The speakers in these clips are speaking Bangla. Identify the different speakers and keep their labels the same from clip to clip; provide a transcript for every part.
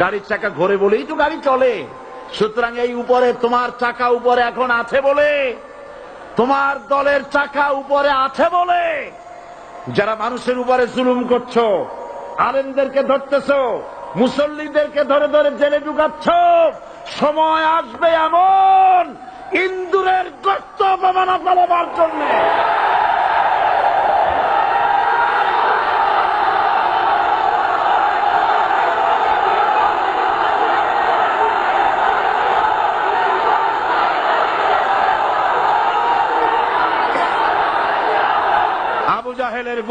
Speaker 1: গাড়ির চাকা ঘোরে বলেই তো গাড়ি চলে। সুতরাং এই উপরে তোমার চাকা উপরে এখন আছে বলে। তোমার দলের চাকা উপরে আছে বলে। যারা মানুষের উপরে জুলুম করছ, আলেমদেরকে ধরতেছো, মুসল্লিদেরকে ধরে ধরে জেলে ঢুকাচ্ছ, সময় আসবে এমন ইন্দুরের গর্ত অপমানা জন্য।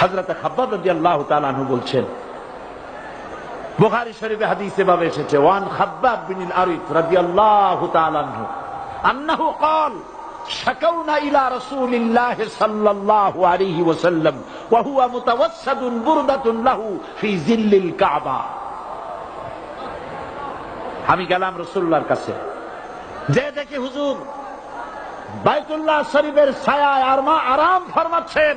Speaker 1: হাজরত খাব্বাব রাজি আল্লাহ তালানহু বলছেন বুখারী শরীফে হাদিসে ভাবে এসেছে ওয়ান খাব্বাব বিন আরিফ রাদিয়াল্লাহু তাআলা আনহু আন্নাহু قال شكونا إلى رسول الله صلى الله عليه وسلم وهو متوسد بردة له في ظل الكعبة আমি গেলাম রসুল্লাহর কাছে যে দেখি হুজুর বাইতুল্লাহ শরীফের ছায়ায় আর মা আরাম ফরমাচ্ছেন